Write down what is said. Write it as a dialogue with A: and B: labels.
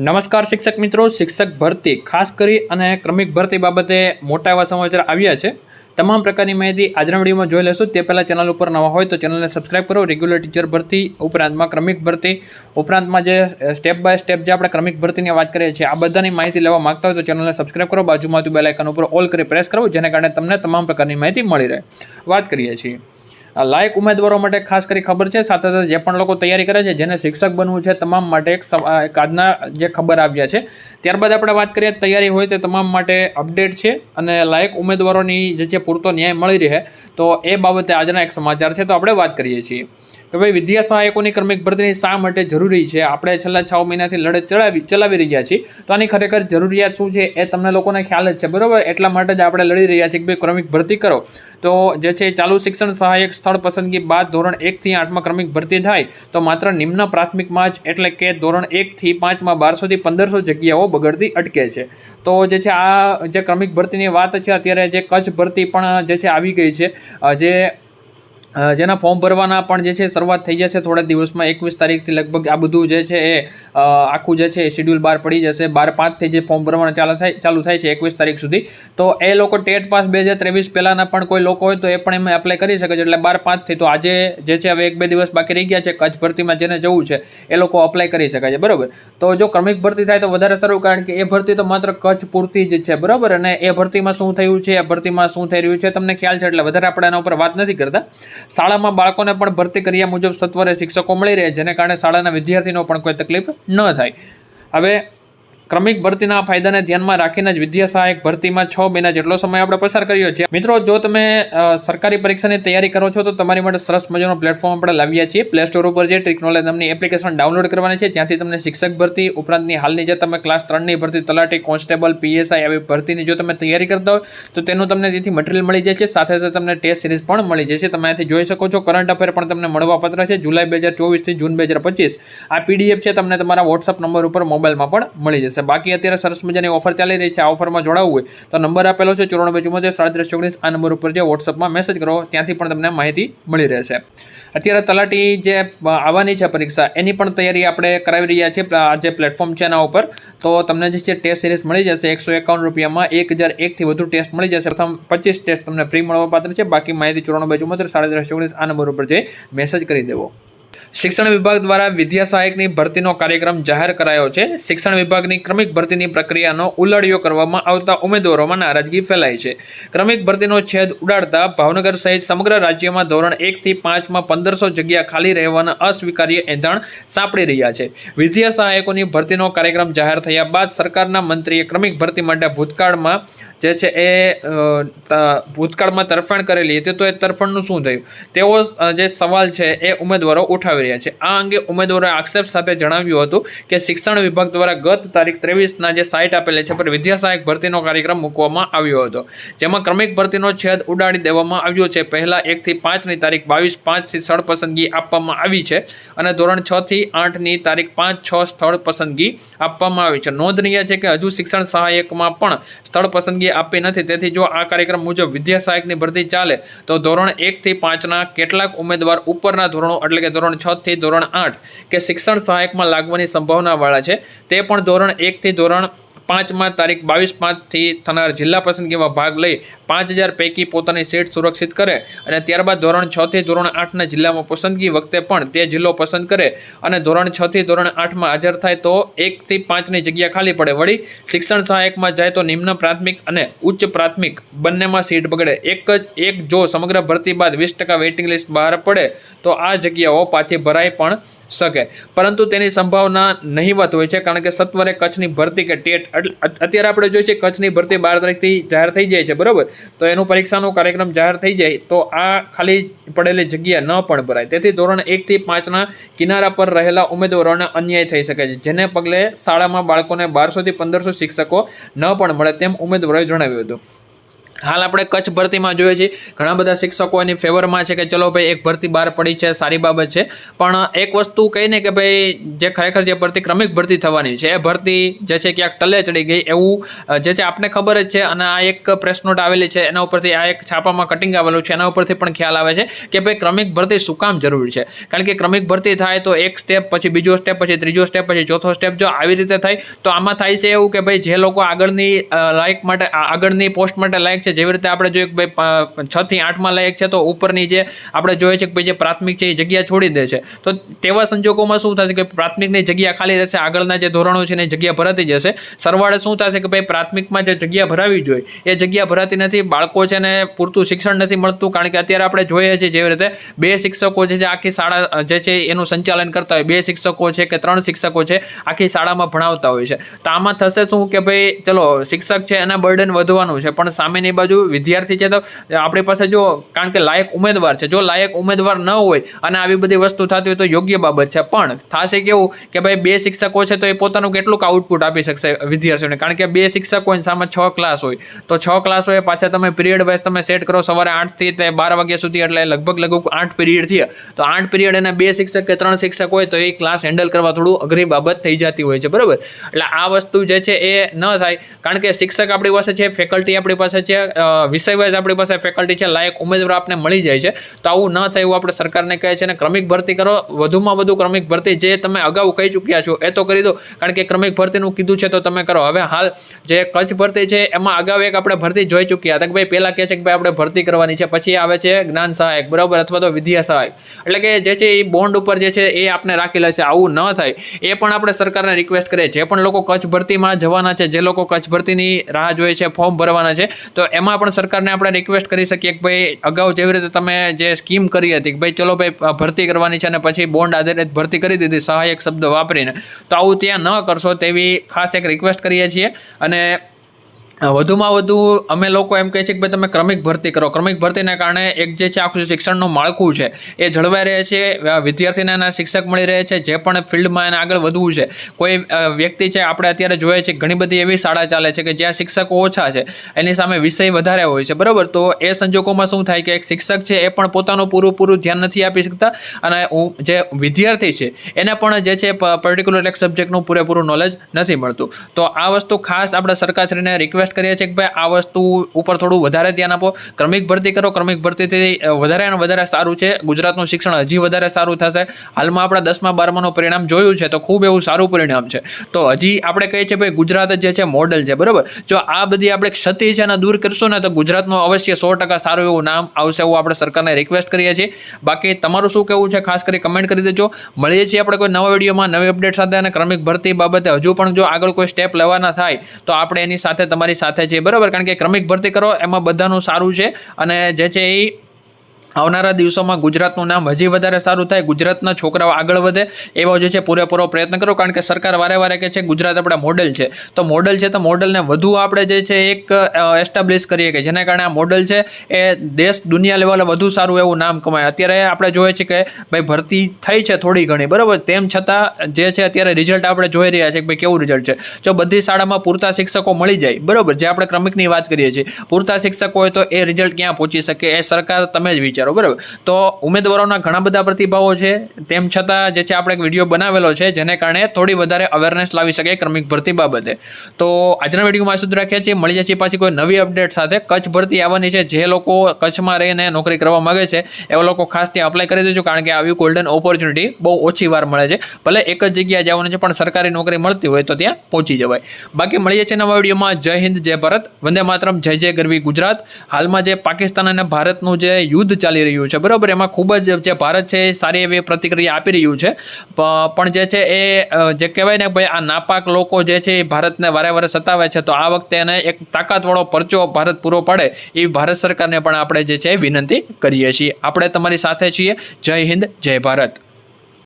A: નમસ્કાર શિક્ષક મિત્રો, શિક્ષક ભરતી, ખાસ કરી અને ક્રમિક ભરતી બાબતે મોટા એવા સમાચાર આવ્યા છે. તમામ પ્રકારની માહિતી આજના વિડીયોમાં જોઈ લેશું. તે પહેલાં ચેનલ ઉપર નવા હોય તો ચેનલને સબસ્ક્રાઇબ કરો. રેગ્યુલર ટીચર ભરતી, ઉપરાંતમાં ક્રમિક ભરતી, ઉપરાંતમાં જે સ્ટેપ બાય સ્ટેપ જે આપણે ક્રમિક ભરતીની વાત કરીએ છીએ, આ બધાની માહિતી લેવા માંગતા હોય તો ચેનલને સબસ્ક્રાઇબ કરો. બાજુમાં બેલ આઇકન ઉપર ઓલ કરી પ્રેસ કરો, જેને કારણે તમને તમામ પ્રકારની માહિતી મળી રહે. વાત કરીએ છીએ. લાયક ઉમેદવારો માટે ખાસ કરી ખબર છે. સાથે સાથે જે પણ લોકો તૈયારી કરે છે, જેને શિક્ષક બનવું છે, તમામ માટે એક આજના જે ખબર આવ્યા છે ત્યારબાદ આપણે વાત કરીએ તૈયારી હોય તે તમામ માટે અપડેટ છે અને લાયક ઉમેદવારોની જે છે પૂરતો ન્યાય મળી રહે તો એ બાબતે આજના એક સમાચાર છે તો આપણે વાત કરીએ છીએ કે ભાઈ વિદ્યા સહાયકોની ક્રમિક ભરતીની શા માટે જરૂરી છે? આપણે છેલ્લા છ મહિનાથી લડત ચલાવી ચલાવી રહ્યા છીએ. તો આની ખરેખર જરૂરિયાત શું છે એ તમને લોકોને ખ્યાલ જ છે, બરાબર? એટલા માટે જ આપણે લડી રહ્યા છીએ કે ભાઈ ક્રમિક ભરતી કરો. તો જે છે ચાલુ શિક્ષણ સહાયક સ્થળ પસંદગી બાદ ધોરણ એકથી આઠમાં ક્રમિક ભરતી થાય તો માત્ર નિમ્ન પ્રાથમિકમાં જ, એટલે કે ધોરણ એકથી પાંચમાં બારસોથી પંદરસો જગ્યાઓ બગડતી અટકે છે. તો જે છે આ જે ક્રમિક ભરતીની વાત છે, અત્યારે જે કચ્છ ભરતી પણ જે છે આવી ગઈ છે. જે જેના ફોર્મ ભરવાના પણ જે છે શરૂઆત થઈ જશે થોડા દિવસમાં. એકવીસ તારીખથી લગભગ આ બધું જે છે એ આખું જે છે શેડ્યુલ બહાર પડી જશે. બાર પાંચથી જે ફોર્મ ભરવાના ચાલુ થાય ચાલુ થાય છે એકવીસ તારીખ સુધી. તો એ લોકો ટેટ પાસ બે હજાર ત્રેવીસ પહેલાંના પણ કોઈ લોકો હોય તો એ પણ એમાં એપ્લાય કરી શકે છે. એટલે બાર પાંચથી તો આજે જે છે હવે એક બે દિવસ બાકી રહી ગયા છે. કચ્છ ભરતીમાં જેને જવું છે એ લોકો અપ્લાય કરી શકે છે. બરાબર? તો જો ક્રમિક ભરતી થાય તો વધારે સારું કારણ કે એ ભરતી તો માત્ર કચ્છ પૂરતી જ છે. બરાબર? અને એ ભરતીમાં શું થયું છે? એ ભરતીમાં શું થઈ રહ્યું છે? તમને ખ્યાલ છે એટલે વધારે આપણે એના ઉપર વાત નથી કરતા. શાળામાં બાળકોને પણ ભરતી કર્યા મુજબ સત્વરે શિક્ષકો મળી રહે, જેને કારણે શાળાના વિદ્યાર્થીનો પણ કોઈ તકલીફ ન થાય. હવે ક્રમિક ભરતીના ફાયદાને ધ્યાનમાં રાખીને જ વિદ્યા સહાયક ભરતીમાં છ મહિના જેટલો સમય આપણે પસાર કર્યો છે. મિત્રો, જો તમે સરકારી પરીક્ષાની તૈયારી કરો છો તો તમારી માટે સરસ મજાનો પ્લેટફોર્મ આપણે લાવ્યા છીએ. પ્લે સ્ટોર ઉપર જે ટેકનોલોજી નોલેજ નામની એપ્લિકેશન ડાઉનલોડ કરવાની છે જ્યાંથી તમને શિક્ષક ભરતી, ઉપરાંતની હાલની જે તમે ક્લાસ ત્રણની ભરતી, તલાટી કોન્સ્ટેબલ પીએસઆઈ આવી ભરતીની જો તમે તૈયારી કરતા હોય, તો તેનું તમને તેથી મટીરિયલ મળી જાય છે. સાથે સાથે તમને ટેસ્ટ સિરીઝ પણ મળી જશે તમે અહીંથી જોઈ શકો છો. કરંટ અફેર પણ તમને મળવાપાત્ર છે. જુલાઈ બે હજાર ચોવીસથી જૂન બે હજાર પચીસ. આ પીડીએફ છે, તમને તમારા વોટ્સઅપ નંબર ઉપર મોબાઈલમાં પણ મળી જશે. બાકી અત્યારે સરસ મજાની ઓફર ચાલી રહી છે. આ ઓફરમાં જોડાવવું હોય તો નંબર આપેલો છે ચોરાણું ચુમ્મોતેર સાડત્રીસ ચોગણીસ. આ નંબર ઉપર જે વોટ્સઅપમાં મેસેજ કરો, ત્યાંથી પણ તમને માહિતી મળી રહેશે. અત્યારે તલાટી જે આવવાની છે પરીક્ષા, એની પણ તૈયારી આપણે કરાવી રહ્યા છીએ આ જે પ્લેટફોર્મ છે એના ઉપર. તો તમને જે છે ટેસ્ટ સિરીઝ મળી જશે, એકસો એકાવન રૂપિયામાં એક હજાર એકથી વધુ ટેસ્ટ મળી જશે. પ્રથમ પચીસ ટેસ્ટ તમને ફ્રી મળવા પાત્ર છે. બાકી માહિતી ચોરાણું ચુમ્મોતેર સાડત્રીસ ચોગણીસ આ નંબર ઉપર જે મેસેજ કરી દેવો. શિક્ષણ વિભાગ દ્વારા વિદ્યા સહાયકની ભરતીનો કાર્યક્રમ જાહેર કરાયો છે. શિક્ષણ વિભાગની ક્રમિક ભરતીની પ્રક્રિયાનો ઉલાડિયો કરવામાં આવતા ઉમેદવારોમાં નારાજગી ફેલાઈ છે. ક્રમિક ભરતીનો છેદ ઉડાડતા ભાવનગર સહિત સમગ્ર રાજ્યમાં ધોરણ એકથી પાંચમાં પંદરસો જગ્યા ખાલી રહેવાના અસ્વીકાર્ય એંધાણ સાંપડી રહ્યા છે. વિદ્યા સહાયકોની ભરતીનો કાર્યક્રમ જાહેર થયા બાદ સરકારના મંત્રીએ ક્રમિક ભરતી માટે ભૂતકાળમાં જે છે એ ભૂતકાળમાં તરફેણ કરેલી હતી તો એ તરફેણનું શું થયું? તેવો જે સવાલ છે એ ઉમેદવારો ઉઠાવી રહ્યા છે. આ અંગે ઉમેદવારોએ આક્ષેપ સાથે જણાવ્યું હતું કે શિક્ષણ વિભાગ દ્વારા ગત તારીખ ત્રેવીસના જે સાઇટ આપેલી છે, પર વિદ્યા સહાયક ભરતીનો કાર્યક્રમ મૂકવામાં આવ્યો હતો. જેમાં ક્રમિક ભરતીનો છેદ ઉડાડી દેવામાં આવ્યો છે. પહેલાં એકથી પાંચની તારીખ બાવીસ પાંચથી સ્થળ પસંદગી આપવામાં આવી છે અને ધોરણ છથી આઠની તારીખ પાંચ છ સ્થળ પસંદગી આપવામાં આવી છે. નોંધનીય છે કે હજુ શિક્ષણ સહાયકમાં પણ સ્થળ પસંદગી આપી નથી. તેથી જો આ કાર્યક્રમ મુજબ વિદ્યા સહાયકની ભરતી ચાલે, તો ધોરણ એકથી પાંચના કેટલાક ઉમેદવાર ઉપરના ધોરણો એટલે કે ધોરણ છ થી ધોરણ આઠ, કે શિક્ષણ સહાયકમાં લાગવાની સંભાવનાવાળા છે, તે પણ ધોરણ એકથી ધોરણ પાંચમાં તારીખ બાવીસ પાંચથી થનાર જિલ્લા પસંદગીમાં ભાગ લઈ પાંચ હજાર પૈકી પોતાની સીટ સુરક્ષિત કરે અને ત્યારબાદ ધોરણ છથી ધોરણ આઠના જિલ્લામાં પસંદગી વખતે પણ તે જિલ્લો પસંદ કરે અને ધોરણ છથી ધોરણ આઠમાં હાજર થાય તો એકથી પાંચની જગ્યા ખાલી પડે. વળી શિક્ષણ સહાયકમાં જાય તો નિમ્ન પ્રાથમિક અને ઉચ્ચ પ્રાથમિક બંનેમાં સીટ બગડે. એક જ એક જો સમગ્ર ભરતી બાદ વીસ ટકા વેઇટિંગ લિસ્ટ બહાર પડે તો આ જગ્યાઓ પાછી ભરાય પણ શકે. પરંતુ તેની સંભાવના નહીવત હોય છે, કારણ કે સત્વરે કચ્છની ભરતી કે ટેટ અત્યારે આપણે જોઈએ છીએ કચ્છની ભરતી બાર તારીખથી જાહેર થઈ જાય છે, બરાબર? તો એનું પરીક્ષાનો કાર્યક્રમ જાહેર થઈ જાય, તો આ ખાલી પડેલી જગ્યા ન પણ ભરાય. તેથી ધોરણ એકથી પાંચના કિનારા પર રહેલા ઉમેદવારોને અન્યાય થઈ શકે છે, જેને પગલે શાળામાં બાળકોને બારસોથી પંદરસો શિક્ષકો ન પણ મળે તેમ ઉમેદવારોએ જણાવ્યું હતું. હાલ આપણે કચ્છ ભરતીમાં જોઈએ છીએ. ઘણા બધા શિક્ષકો એની ફેવરમાં છે કે ચલો ભાઈ, એક ભરતી બહાર પડી છે, સારી બાબત છે. પણ એક વસ્તુ કહીને કે ભાઈ, જે ખરેખર જે ભરતી ક્રમિક ભરતી થવાની છે, એ ભરતી જે છે ક્યાંક ટલે ચડી ગઈ એવું જે છે આપને ખબર જ છે અને આ એક પ્રેસ નોટ આવેલી છે, એના ઉપરથી આ એક છાપામાં કટિંગ આવેલું છે, એના ઉપરથી પણ ખ્યાલ આવે છે કે ભાઈ, ક્રમિક ભરતી શું કામ જરૂરી છે? કારણ કે ક્રમિક ભરતી થાય તો એક સ્ટેપ પછી બીજો સ્ટેપ પછી ત્રીજો સ્ટેપ પછી ચોથો સ્ટેપ જો આવી રીતે થાય, તો આમાં થાય છે એવું કે ભાઈ, જે લોકો આગળની લાયક માટે, આગળની પોસ્ટ માટે લાયક છે જેવી રીતે આપણે જોઈએ કે ભાઈ છ થી આઠમાં લાયક છે, તો ઉપરની જે આપણે જોઈએ છે કે ભાઈ, જે પ્રાથમિક છે એ જગ્યા છોડી દે છે. તો તેવા સંજોગોમાં શું થશે કે પ્રાથમિકની જગ્યા ખાલી રહેશે, આગળના જે ધોરણો છે એની જગ્યા ભરાતી જશે. સરવાળે શું થશે કે ભાઈ, પ્રાથમિકમાં જે જગ્યા ભરાવી જોઈએ, એ જગ્યા ભરાતી નથી, બાળકો છે ને પૂરતું શિક્ષણ નથી મળતું, કારણ કે અત્યારે આપણે જોઈએ છીએ જેવી રીતે બે શિક્ષકો છે જે આખી શાળા જે છે એનું સંચાલન કરતા હોય. બે શિક્ષકો છે કે ત્રણ શિક્ષકો છે, આખી શાળામાં ભણાવતા હોય છે. તો આમાં થશે શું કે ભાઈ, ચલો, શિક્ષક છે એના બર્ડન વધવાનું છે, પણ સામેની બાજુ વિદ્યાર્થી છે તો આપણી પાસે જો કારણ કે લાયક ઉમેદવાર છે, જો લાયક ઉમેદવાર ન હોય અને આવી બધી વસ્તુ થતી હોય તો યોગ્ય બાબત છે. પણ થશે કેવું કે ભાઈ બે શિક્ષકો છે તો એ પોતાનું કેટલુંક આઉટપુટ આપી શકશે વિદ્યાર્થીઓને. કારણ કે બે શિક્ષકો હોય સામે છ ક્લાસ હોય. તો છ ક્લાસ હોય પાછા તમે પીરિયડ વાઇઝ તમે સેટ કરો સવારે આઠથી તે બાર વાગ્યા સુધી એટલે લગભગ લગભગ આઠ પીરિયડ થયા. તો આઠ પીરિયડ અને બે શિક્ષક કે ત્રણ શિક્ષક હોય તો એ ક્લાસ હેન્ડલ કરવા થોડું અઘરી બાબત થઈ જતી હોય છે. બરાબર? એટલે આ વસ્તુ જે છે એ ન થાય. કારણ કે શિક્ષક આપણી પાસે છે ફેકલ્ટી આપણી પાસે છે વિષય વાઇઝ આપણી પાસે ફેકલ્ટી છે, લાયક ઉમેદવાર આપને મળી જાય છે. તો આવું ન થાય એવું આપણે સરકારને કહે છે અને ક્રમિક ભરતી કરો, વધુમાં વધુ ક્રમિક ભરતી જે તમે અગાઉ કહી ચૂક્યા છો, એ તો કરી દો. કારણ કે ક્રમિક ભરતીનું કીધું છે તો તમે કરો. હવે હાલ જે કચ્છ ભરતી છે, એમાં અગાઉ એક આપણે ભરતી જોઈ ચૂક્યા હતા કે ભાઈ પહેલાં કહે છે કે ભાઈ આપણે ભરતી કરવાની છે, પછી આવે છે જ્ઞાન સહાયક, બરાબર? અથવા તો વિદ્યા સહાયક. એટલે કે જે છે એ બોન્ડ ઉપર જે છે એ આપણે રાખેલા છે. આવું ન થાય. એ પણ આપણે સરકારને રિક્વેસ્ટ કરીએ. જે પણ લોકો કચ્છ ભરતીમાં જવાના છે, જે લોકો કચ્છ ભરતીની રાહ જોઈએ છે ફોર્મ ભરવાના છે, તો એમાં પણ સરકારને આપણે રિક્વેસ્ટ કરી શકીએ કે ભાઈ, અગાઉ જેવી રીતે તમે જે સ્કીમ કરી હતી કે ભાઈ, ચલો ભાઈ ભરતી કરવાની છે અને પછી બોન્ડ આધારિત ભરતી કરી દીધી, સહાયક શબ્દ વાપરીને, તો આવું ત્યાં ન કરશો તેવી ખાસ એક રિક્વેસ્ટ કરીએ છીએ. અને વધુમાં વધુ અમે લોકો એમ કહે છે કે ભાઈ તમે ક્રમિક ભરતી કરો. ક્રમિક ભરતીના કારણે એક જે છે આખું શિક્ષણનું માળખું છે, એ જળવાઈ રહે છે વિદ્યાર્થીને એના શિક્ષક મળી રહે છે, જે પણ ફિલ્ડમાં એને આગળ વધવું છે. કોઈ વ્યક્તિ છે આપણે અત્યારે જોઈએ છીએ ઘણી બધી એવી શાળા ચાલે છે કે જ્યાં શિક્ષકો ઓછા છે, એની સામે વિષય વધારે હોય છે. બરાબર? તો એ સંજોગોમાં શું થાય કે એક શિક્ષક છે એ પણ પોતાનું પૂરું પૂરું ધ્યાન નથી આપી શકતા અને જે વિદ્યાર્થી છે એને પણ જે છે પર્ટિક્યુલર એક સબ્જેક્ટનું પૂરેપૂરું નોલેજ નથી મળતું. તો આ વસ્તુ ખાસ આપણે સરકારશ્રીને રિક્વેસ્ટ કરીએ છીએ કે ભાઈ આ વસ્તુ ઉપર થોડું વધારે ધ્યાન આપો. ક્રમિક ભરતી કરો, ક્રમિક ભરતીથી વધારે અને વધારે સારું છે. ગુજરાતનું શિક્ષણ હજી વધારે સારું થશે. હાલમાં આપણે દસમા, બારમાનું પરિણામ જોયું છે તો ખૂબ એવું સારું પરિણામ છે. તો હજી આપણે કહીએ છીએ ભાઈ ગુજરાત જે છે મોડલ છે, બરાબર? જો આ બધી આપણે ક્ષતિ છે એને દૂર કરશું ને તો ગુજરાતનું અવશ્ય સો ટકા સારું એવું નામ આવશે એવું આપણે સરકારને રિક્વેસ્ટ કરીએ છીએ. બાકી તમારું શું કહેવું છે ખાસ કરી કમેન્ટ કરી દેજો. મળીએ છીએ આપણે કોઈ નવા વિડીયોમાં, નવી અપડેટ સાથે અને ક્રમિક ભરતી બાબતે હજુ પણ જો આગળ કોઈ સ્ટેપ લેવાના થાય તો આપણે એની સાથે તમારી સાથે છે. બરાબર? કારણ કે ક્રમિક ભરતી કરો, એમાં બધાનું સારું છે. અને જે છે એ આવનારા દિવસોમાં ગુજરાતનું નામ હજી વધારે સારું થાય, ગુજરાતના છોકરાઓ આગળ વધે, એવો જે છે પૂરેપૂરો પ્રયત્ન કરો, કારણ કે સરકાર વારે વારે કહે છે ગુજરાત આપણા મોડલ છે. તો મોડલ છે તો મોડલને વધુ આપણે જે છે એક એસ્ટાબ્લિશ કરીએ કે જેના કારણે આ મોડલ છે એ દેશ દુનિયા લેવલે વધુ સારું એવું નામ કમાય. અત્યારે આપણે જોઈએ છીએ કે ભાઈ ભરતી થઈ છે થોડી ઘણી, બરાબર? તેમ છતાં જે છે અત્યારે રિઝલ્ટ આપણે જોઈ રહ્યા છીએ કે ભાઈ કેવું રિઝલ્ટ છે. જો બધી શાળામાં પૂરતા શિક્ષકો મળી જાય, બરાબર? જે આપણે ક્રમિકની વાત કરીએ છીએ. પૂરતા શિક્ષકો હોય તો એ રિઝલ્ટ ક્યાં પહોંચી શકે? એ સરકાર તમે જ વિચારો. બરાબર. તો ઉમેદવારોના ઘણા બધા પ્રતિભાવો છે. તેમ છતાં જે છે, આપણે એક વીડિયો બનાવેલો છે, જેને કારણે થોડી વધારે અવેરનેસ લાવી શકે ક્રમિક ભરતી બાબતે. તો આજના વિડીયોમાં સુધી રાખ્યા છીએ. મળી જશે પાછી કોઈ નવી અપડેટ સાથે. કચ્છ ભરતી આવવાની છે. જે લોકો કચ્છમાં રહીને નોકરી કરવા માગે છે, એવા લોકો ખાસ ત્યાં અપ્લાય કરી દેજો, કારણ કે આવી ગોલ્ડન ઓપોર્ચ્યુનિટી બહુ ઓછી વાર મળે છે. ભલે એક જ જગ્યાએ જવાનું છે, પણ સરકારી નોકરી મળતી હોય તો ત્યાં પહોંચી જવાય. બાકી મળીએ છીએ નવા વિડીયોમાં. જય હિન્દ, જય ભારત. વંદે માતરમ. જય જય ગરવી ગુજરાત. હાલમાં જે પાકિસ્તાન અને ભારતનું જે યુદ્ધ ચાલી રહ્યું છે. બરાબર, એમાં ખૂબ જ જે ભારત છે એ સારી એવી પ્રતિક્રિયા આપી રહ્યું છે. પણ જે છે એ જે કહેવાય ને ભાઈ, આ નાપાક લોકો જે છે એ ભારતને વારે વારે સતાવે છે, તો આ વખતે એને એક તાકાતવાળો પરચો ભારત પૂરો પાડે એવી ભારત સરકારને પણ આપણે જે છે એ વિનંતી કરીએ છીએ. આપણે તમારી સાથે છીએ. જય હિન્દ, જય ભારત.